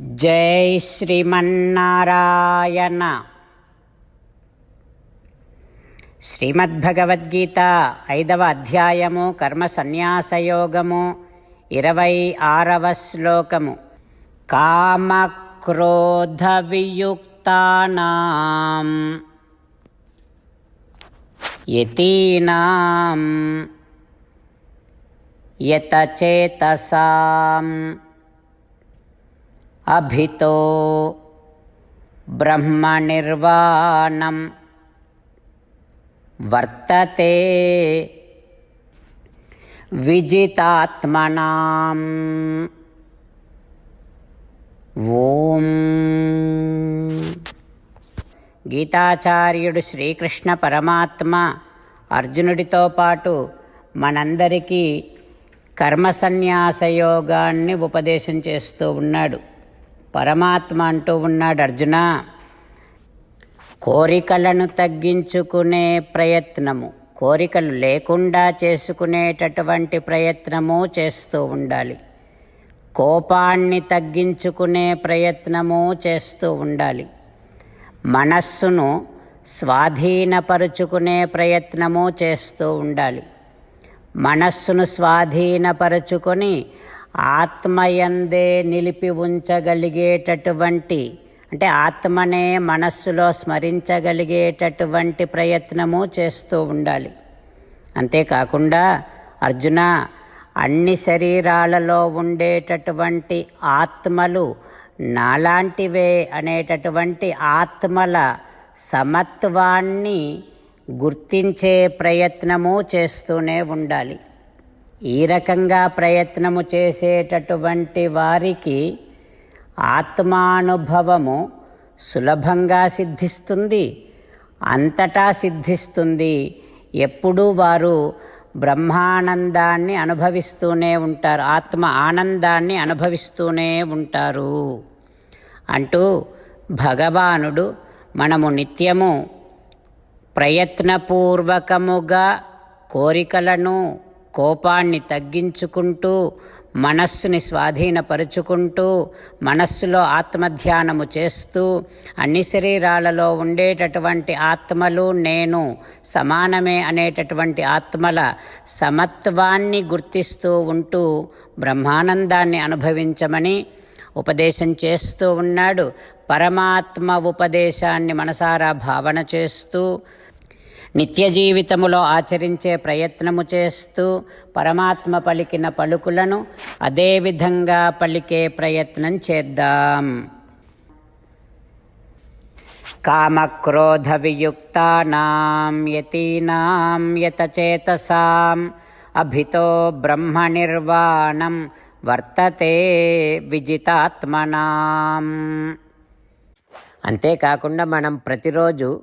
జై శ్రీమన్నారాయణ. శ్రీమద్భగవద్గీత ఐదవ అధ్యాయము కర్మ సన్యాసయోగము ఇరవై ఆరవ శ్లోకము. కామక్రోధ వియుక్తానాం యతీనాం యతచేతసాం. అభితో బ్రహ్మనిర్వాణం వర్తతే విజితాత్మనాం ఓం గీతాచార్యుడు శ్రీకృష్ణ పరమాత్మ అర్జునుడితో పాటు మనందరికీ కర్మ సన్యాస యోగాన్ని ఉపదేశం చేస్తూ ఉన్నాడు. పరమాత్మ అంటూ ఉన్నాడు అర్జున. కోరికలను తగ్గించుకునే ప్రయత్నము కోరికలు లేకుండా చేసుకునేటటువంటి ప్రయత్నము చేస్తూ ఉండాలి. కోపాన్ని తగ్గించుకునే ప్రయత్నము చేస్తూ ఉండాలి. మనస్సును స్వాధీనపరుచుకునే ప్రయత్నము చేస్తూ ఉండాలి. మనస్సును స్వాధీనపరుచుకొని ఆత్మయందే నిలిపి ఉంచగలిగేటటువంటి అంటే ఆత్మనే మనస్సులో స్మరించగలిగేటటువంటి ప్రయత్నము చేస్తూ ఉండాలి. అంతేకాకుండా అర్జున అన్ని శరీరాలలో ఉండేటటువంటి ఆత్మలు నాలాంటివే అనేటటువంటి ఆత్మల సమత్వాన్ని గుర్తించే ప్రయత్నము చేస్తూనే ఉండాలి. ఈ రకంగా ప్రయత్నము చేసేటటువంటి వారికి ఆత్మానుభవము సులభంగా సిద్ధిస్తుంది అంతటా సిద్ధిస్తుంది. ఎప్పుడూ వారు బ్రహ్మానందాన్ని అనుభవిస్తూనే ఉంటారు ఆత్మ ఆనందాన్ని అనుభవిస్తూనే ఉంటారు. అంటూ భగవానుడు మనము నిత్యము ప్రయత్నపూర్వకముగా కోరికలను కోపాన్ని తగ్గించుకుంటూ మనస్సుని స్వాధీనపరుచుకుంటూ మనస్సులో ఆత్మధ్యానము చేస్తూ అన్ని శరీరాలలో ఉండేటటువంటి ఆత్మలు నేను సమానమే అనేటటువంటి ఆత్మల సమత్వాన్ని గుర్తిస్తూ ఉంటూ బ్రహ్మానందాన్ని అనుభవించమని ఉపదేశం చేస్తూ ఉన్నాడు. పరమాత్మ ఉపదేశాన్ని మనసారా భావన చేస్తూ నిత్య జీవితములో ఆచరించే ప్రయత్నము చేస్తూ పరమాత్మ పలికిన పలుకులను అదేవిధంగా పలికే ప్రయత్నం చేద్దాం. కామక్రోధ వియుక్తానాం యతీనాం యతచేతసాం అభితో బ్రహ్మ నిర్వాణం వర్తతే విజితాత్మనాం. అంతేకాకుండా మనం ప్రతిరోజు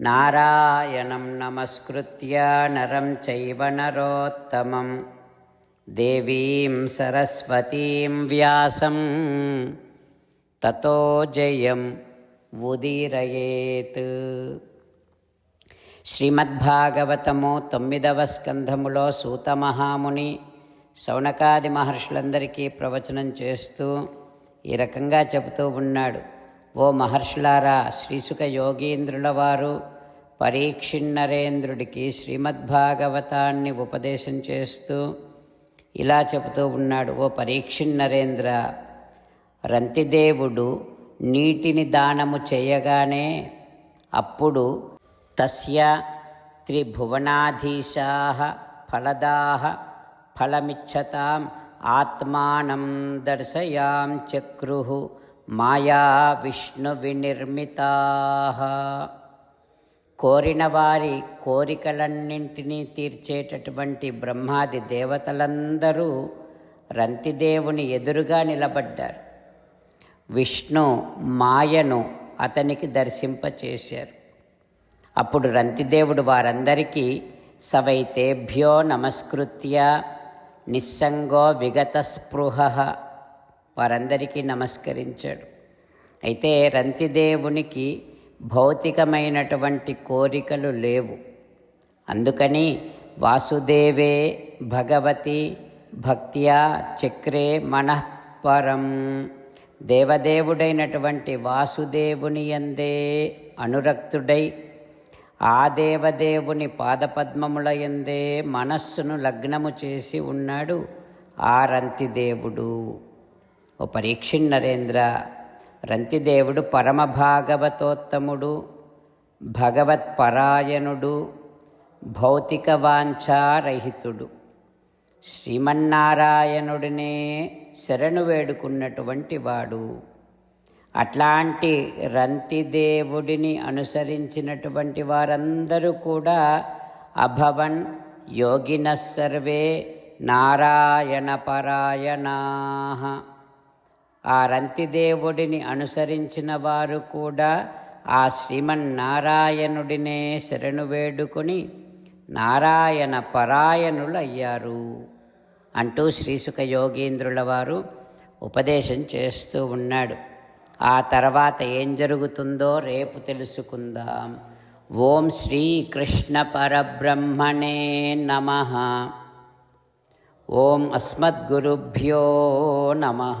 నారాయణం నమస్కృత్య నరం చైవ నరోత్తమం. దేవీం సరస్వతీం వ్యాసం. తతో జయం ఉదీరయేత్. శ్రీమద్భాగవతము తొమ్మిదవ స్కంధములో సూతమహాముని శౌనకాది మహర్షులందరికీ ప్రవచనం చేస్తూ ఈ రకంగా చెబుతూ ఉన్నాడు. ఓ మహర్షులారా శ్రీసుక యోగీంద్రుల వారు పరీక్షిన్నరేంద్రుడికి శ్రీమద్భాగవతాన్ని ఉపదేశం చేస్తూ ఇలా చెబుతూ ఉన్నాడు. ఓ పరీక్షిన్నరేంద్ర రంతిదేవుడు నీటిని దానము చేయగానే అప్పుడు తస్య త్రిభువనాధీశా ఫలదా ఫలమిచ్చతాం ఆత్మానం దర్శయాం చక్రు మాయా విష్ణు వినిర్మితా కోరిన వారి కోరికలన్నింటినీ తీర్చేటటువంటి బ్రహ్మాది దేవతలందరూ రంతిదేవుని ఎదురుగా నిలబడ్డారు. విష్ణు మాయను అతనికి దర్శింపచేశారు. అప్పుడు రంతిదేవుడు వారందరికీ సవైతేభ్యో నమస్కృత్య నిస్సంగో విగత స్పృహ వారందరికీ నమస్కరించాడు. అయితే రంతిదేవునికి భౌతికమైనటువంటి కోరికలు లేవు. అందుకని వాసుదేవే భగవతి భక్త్యా చక్రే మనఃపరం. దేవదేవుడైనటువంటి వాసుదేవుని ఎందే అనురక్తుడై ఆ దేవదేవుని పాదపద్మముల ఎందే మనస్సును లగ్నము చేసి ఉన్నాడు ఆ రంతిదేవుడు. ఓ పరీక్షిన్ నరేంద్ర రంతిదేవుడు పరమభాగవతోత్తముడు భగవత్పరాయణుడు భౌతిక వాంఛారహితుడు శ్రీమన్నారాయణుడినే శరణు వేడుకున్నటువంటి వాడు. అట్లాంటి రంతిదేవుడిని అనుసరించినటువంటి వారందరూ కూడా అభవన్ యోగిన సర్వే నారాయణ పరాయణా ఆ రంతిదేవుడిని అనుసరించిన వారు కూడా ఆ శ్రీమన్నారాయణుడినే శరణు వేడుకొని నారాయణ పరాయణులయ్యారు అంటూ శ్రీసుఖ యోగీంద్రుల వారు ఉపదేశం చేస్తూ ఉన్నాడు. ఆ తర్వాత ఏం జరుగుతుందో రేపు తెలుసుకుందాం. ఓం శ్రీకృష్ణ పరబ్రహ్మణే నమ. ఓం అస్మద్గురుభ్యో నమ.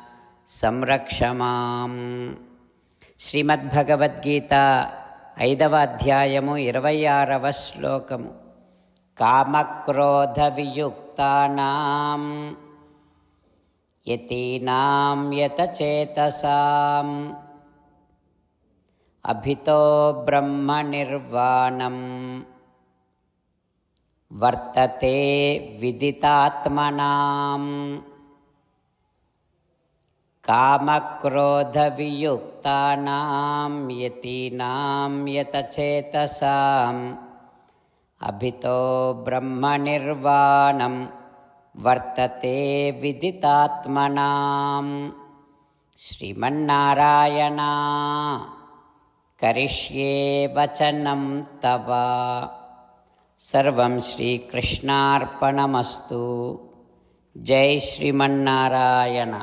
సంరక్ష మాం శ్రీమద్భగవద్గీత ఐదవ అధ్యాయము ఇరవై ఆరవ శ్లోకము. కామక్రోధ వియుక్తానాం యతీనాం యతచేతసాం. అభితో బ్రహ్మ నిర్వాణం వర్తతే విదితాత్మనాం. కామక్రోధవియుక్తానాం యతీనాం యతచేతసాం అభితో బ్రహ్మనిర్వాణం వర్తతే విదితాత్మనాం. శ్రీమన్నారాయణ కరిష్యే వచనం తవ. సర్వం శ్రీకృష్ణార్పణమస్తు. జై శ్రీమన్నారాయణ.